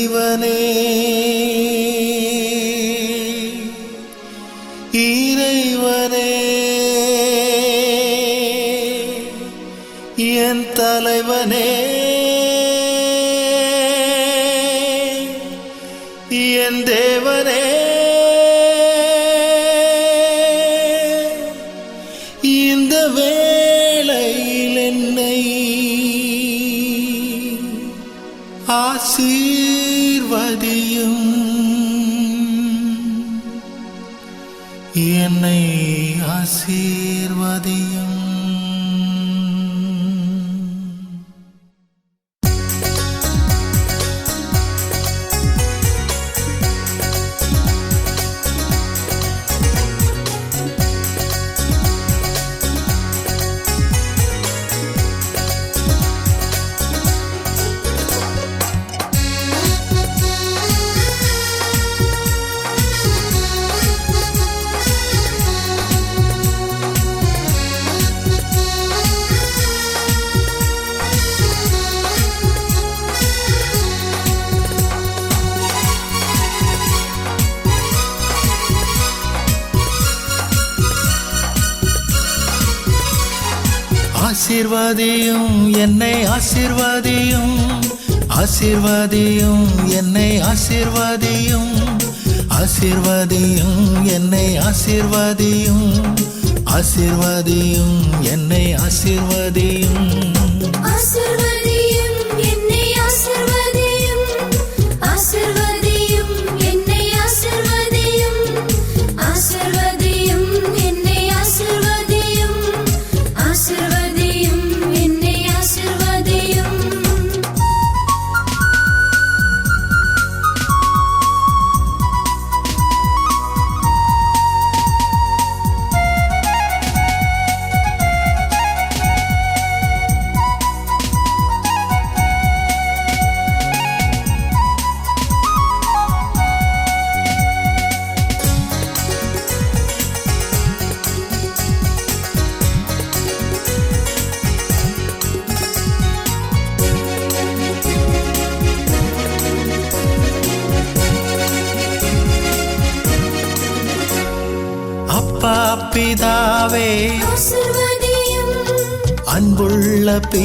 இறைவனே. இறைவனே. என் தலைவனே. ஆசீர்வதியும் என்னை ஆசீர்வதியும். ஆசீர்வாதியும் என்னை ஆசீர்வாதியும். ஆசீர்வாதியும் என்னை ஆசீர்வாதியும். ஆசீர்வாதியும் என்னை ஆசீர்வாதியும். ஆசீர்வாதியும் என்னை ஆசீர்வாதியும். ஆசிர்வதியும்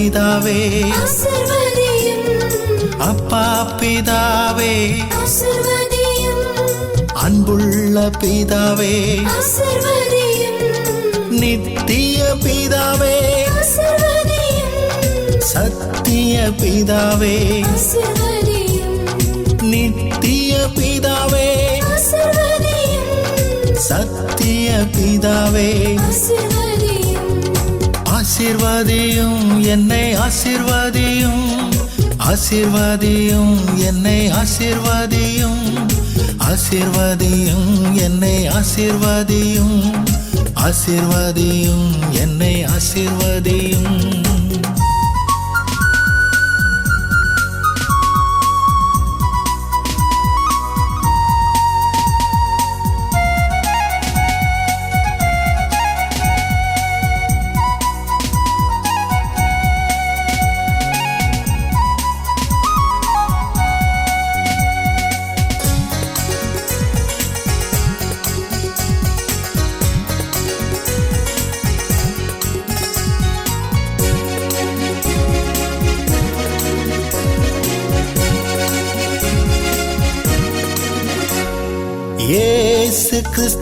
பிதாவே. அப்பா பிதாவே. அன்புள்ள பிதாவே. நித்திய பிதாவே. சத்திய பிதாவே. நித்திய பிதாவே. சத்திய பிதாவே. ஆசிர்வாதியும் என்னை ஆசிர்வாதியும். ஆசிர்வாதியும் என்னை ஆசிர்வாதியும். ஆசிர்வாதியும் என்னை ஆசிர்வாதியும். ஆசிர்வாதியும் என்னை ஆசிர்வாதியும்.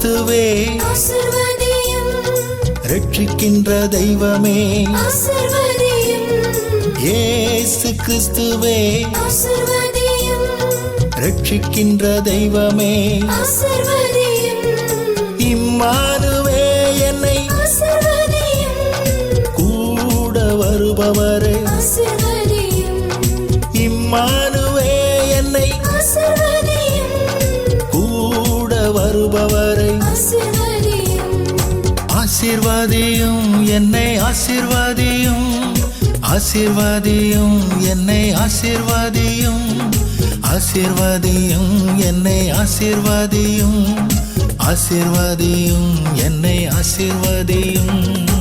கிறிஸ்துவே ரட்சிக்கின்ற தெய்வமே. இயேசு கிறிஸ்துவே. ரட்சிக்கின்ற தெய்வமே. ஆசிர்வாதியும் என்னை ஆசிர்வாதியும். ஆசிர்வாதியும் என்னை ஆசிர்வாதியும். ஆசிர்வாதியும் என்னை ஆசிர்வாதியும். ஆசிர்வாதியும் என்னை ஆசிர்வாதியும்.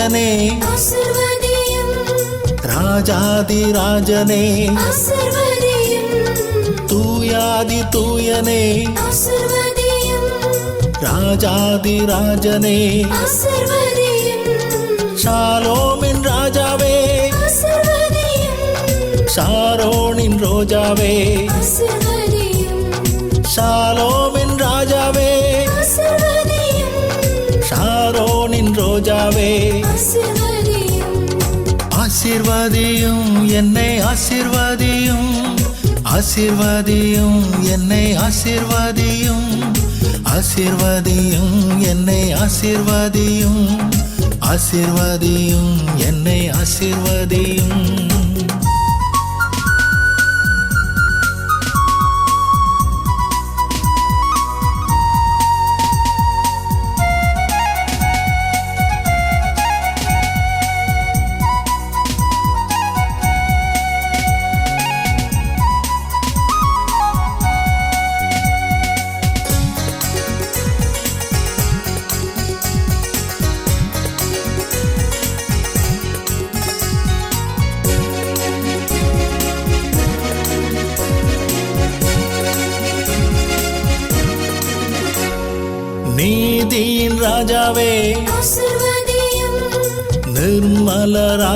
राजने। राजादि राजने तूयादि तूयने। राजादि राजने शालोमिन राजावे। शारोणिन रोजावे। शालोमिन ஆசிர்வாதியும் என்னை ஆசிர்வாதியும். ஆசிர்வாதியும் என்னை ஆசிர்வாதியும். ஆசிர்வாதியும் என்னை ஆசிர்வாதியும். ஆசிர்வாதியும் என்னை ஆசிர்வாதியும்.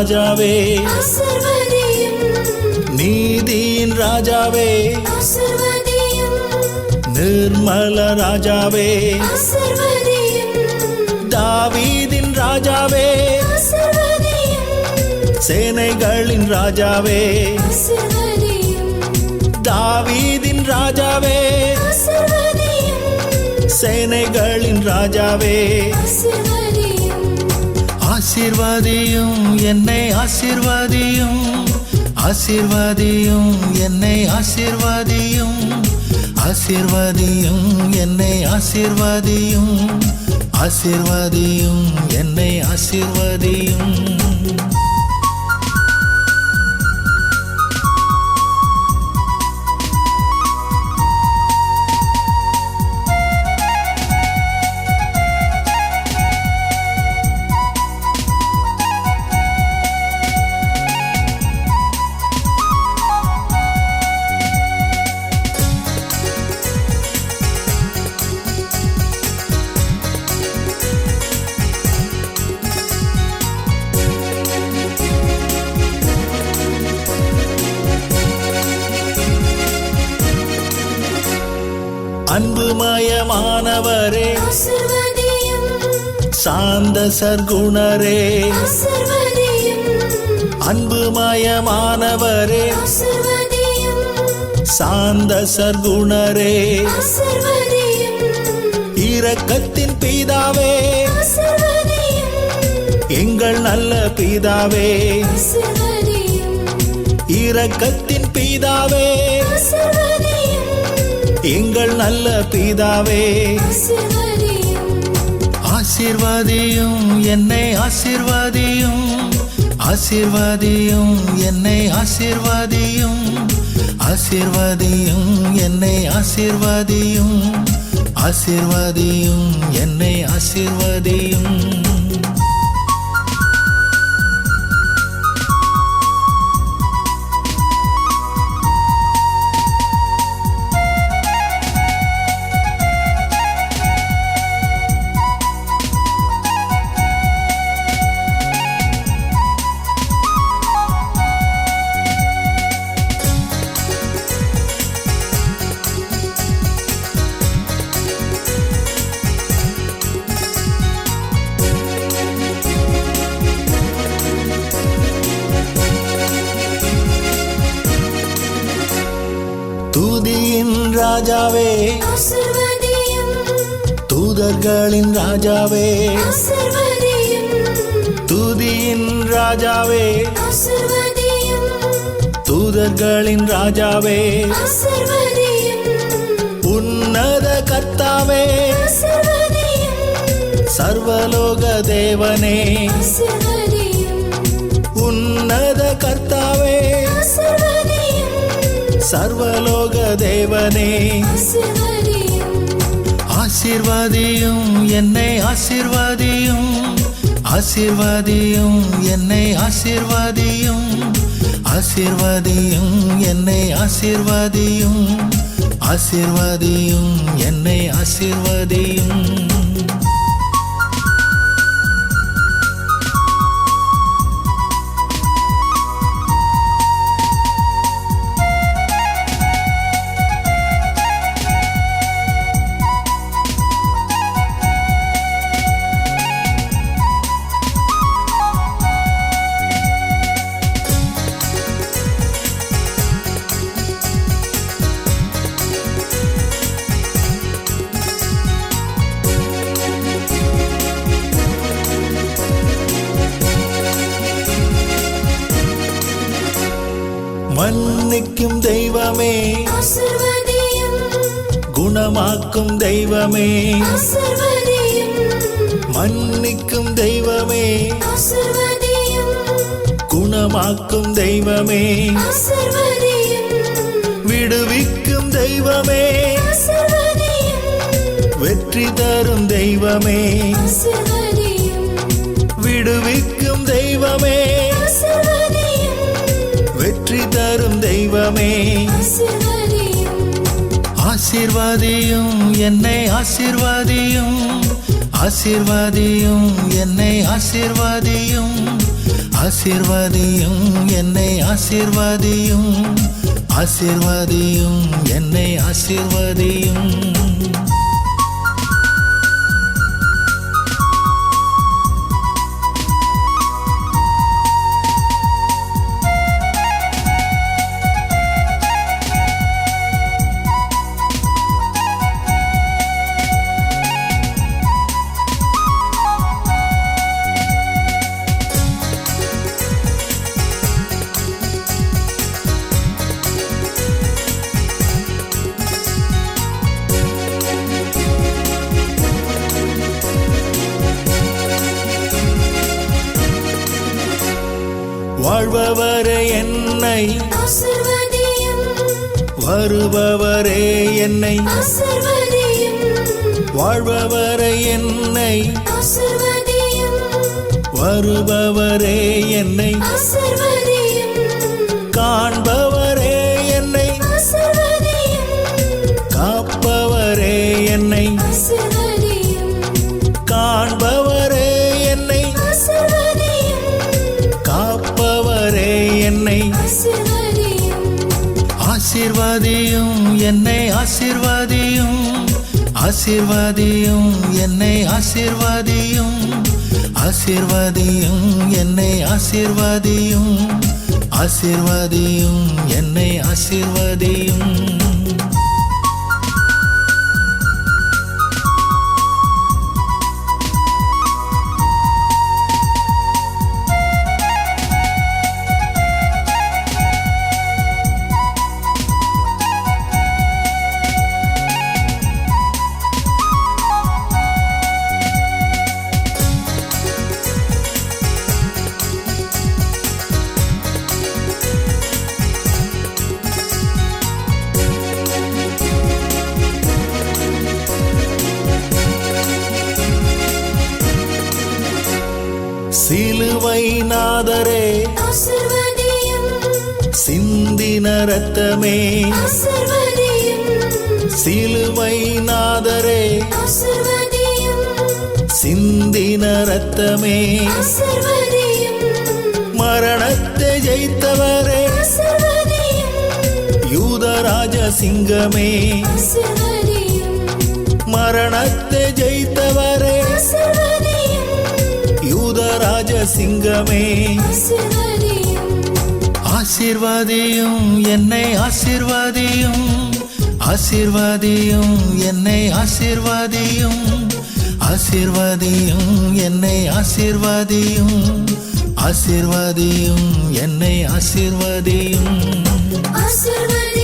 ராஜாவே. நீதியின் ராஜாவே. நிர்மல ராஜாவே. தாவீதின் ராஜாவே. சேனைகளின் ராஜாவே. தாவீதின் ராஜாவே. சேனைகளின் ராஜாவே. ஆசிர்வாதியும் என்னை ஆசிர்வாதியும். ஆசிர்வாதியும் என்னை ஆசிர்வாதியும். ஆசிர்வாதியும் என்னை ஆசிர்வாதியும். ஆசிர்வாதியும் என்னை ஆசிர்வாதியும். ஆசிர்வதியும். சாந்த சர்க்குணரே. அன்புமயமானவரே ஆசிர்வதியும். சாந்த சர்க்குணரே. இரக்கத்தின் பிதாவே. எங்கள் நல்ல பிதாவே. இரக்கத்தின் பிதாவே. எங்கள் நல்ல பிதாவே. ஆசிர்வாதியும் என்னை ஆசிர்வாதியும். ஆசிர்வாதியும் என்னை ஆசிர்வாதியும். ஆசிர்வாதியும் என்னை ஆசிர்வாதியும். ஆசிர்வாதியும் என்னை ஆசிர்வாதியும். ராஜாவே. தூதர்களின் ராஜாவே. துதியின் ராஜாவே. தூதர்களின் ராஜாவே. உன்னத கர்த்தாவே. சர்வலோக தேவனே. உன்னத கர்த்தாவே. சர்வலோக தேவனே. ஆசிர்வாதியும் என்னை ஆசிர்வாதியும். ஆசிர்வாதியும் என்னை ஆசிர்வாதியும். ஆசிர்வாதியும் என்னை ஆசிர்வாதியும். ஆசிர்வாதியும் என்னை ஆசீர்வாதியும். மன்னிக்கும் தெய்வமே. குணமாக்கும் தெய்வமே. மன்னிக்கும் தெய்வமே. குணமாக்கும் தெய்வமே. விடுவிக்கும் தெய்வமே. வெற்றி தரும் தெய்வமே. தரும் ஆசிர்வாதியும் என்னை ஆசிர்வாதியும். ஆசிர்வாதியும் என்னை ஆசிர்வாதியும். ஆசிர்வாதியும் என்னை ஆசிர்வாதியும். ஆசிர்வாதியும் என்னை ஆசிர்வாதியும். வாழ்பவரே என்னை. வருபவரே என்னை. வாழ்பவரே என்னை. வருபவரே என்னை. காண்பவரே ஆசீர்வாதியும் என்னை ஆசீர்வாதியும். ஆசீர்வாதியும் என்னை ஆசீர்வாதியும். ஆசீர்வாதியும் என்னை ஆசீர்வாதியும். சிந்தின ரத்தமே சிலுவை நாதரே சிந்தின ரத்தமே மரணத்தை ஜெயித்தவரே. யூதராஜ சிங்கமே மரணத்தை ஜெயித்தவரே. யூதராஜ சிங்கமே ஆசிர்வாதியும் என்னை ஆசிர்வாதியும் ஆசிர்வாதியும் என்னை ஆசிர்வாதியும் ஆசிர்வாதியும் என்னை ஆசிர்வாதியும் ஆசிர்வாதியும் என்னை ஆசிர்வாதியும். ஆசிர்வாதி